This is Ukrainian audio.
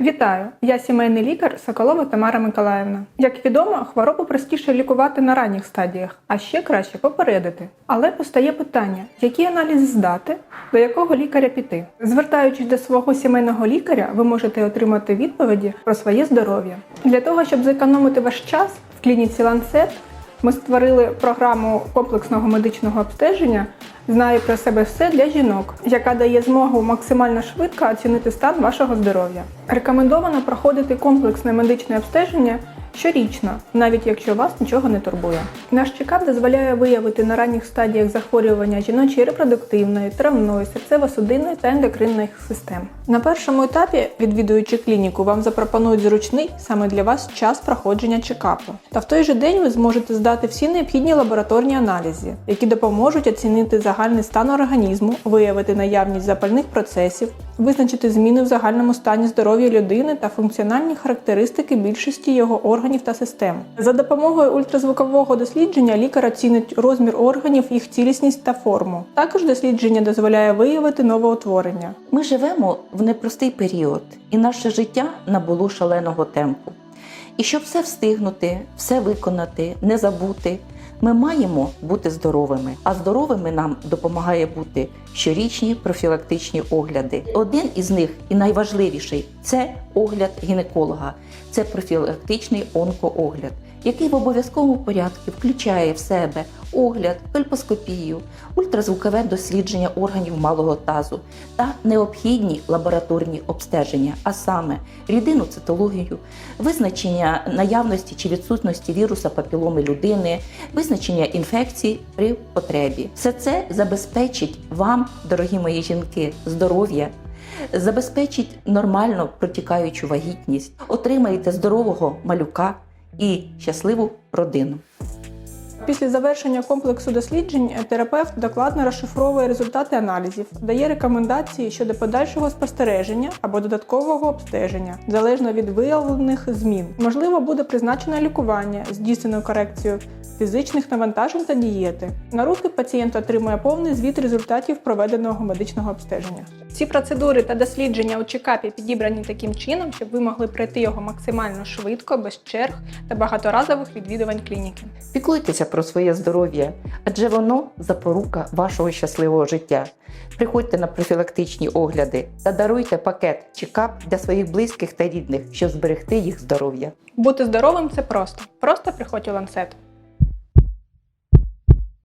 Вітаю! Я сімейний лікар Соколова Тамара Миколаївна. Як відомо, хворобу простіше лікувати на ранніх стадіях, а ще краще попередити. Але постає питання, які аналізи здати, до якого лікаря піти. Звертаючись до свого сімейного лікаря, ви можете отримати відповіді про своє здоров'я. Для того, щоб зекономити ваш час в клініці Lancet, ми створили програму комплексного медичного обстеження Знаю про себе все для жінок, яка дає змогу максимально швидко оцінити стан вашого здоров'я. Рекомендовано проходити комплексне медичне обстеження щорічно, навіть якщо вас нічого не турбує. Наш чекап дозволяє виявити на ранніх стадіях захворювання жіночої репродуктивної, травної, серцево-судинної та ендокринних систем. На першому етапі, відвідуючи клініку, вам запропонують зручний саме для вас час проходження чекапу. Та в той же день ви зможете здати всі необхідні лабораторні аналізи, які допоможуть оцінити загальний стан організму, виявити наявність запальних процесів, визначити зміни в загальному стані здоров'я людини та функціональні характеристики більшості його органів та систем. За допомогою ультразвукового дослідження лікар оцінить розмір органів, їх цілісність та форму. Також дослідження дозволяє виявити новоутворення. Ми живемо в непростий період, і наше життя набуло шаленого темпу. І щоб все встигнути, все виконати, не забути, ми маємо бути здоровими. А здоровими нам допомагає бути щорічні профілактичні огляди. Один із них і найважливіший це огляд гінеколога, це профілактичний онкоогляд, який в обов'язковому порядку включає в себе огляд, кольпоскопію, ультразвукове дослідження органів малого тазу та необхідні лабораторні обстеження, а саме рідину цитологію, визначення наявності чи відсутності віруса папіломи людини, визначення інфекцій при потребі. Все це забезпечить вам, дорогі мої жінки, здоров'я. Забезпечить нормально протікаючу вагітність, отримаєте здорового малюка і щасливу родину. Після завершення комплексу досліджень терапевт докладно розшифровує результати аналізів, дає рекомендації щодо подальшого спостереження або додаткового обстеження, залежно від виявлених змін. Можливо, буде призначено лікування, здійснено корекцію фізичних навантажень та дієти. На руки пацієнт отримує повний звіт результатів проведеного медичного обстеження. Ці процедури та дослідження у чекапі підібрані таким чином, щоб ви могли пройти його максимально швидко, без черг та багаторазових відвідувань клініки. Піклуйтеся про своє здоров'я, адже воно запорука вашого щасливого життя. Приходьте на профілактичні огляди та даруйте пакет чекап для своїх близьких та рідних, щоб зберегти їх здоров'я. Бути здоровим це просто. Просто приходь у ланцет.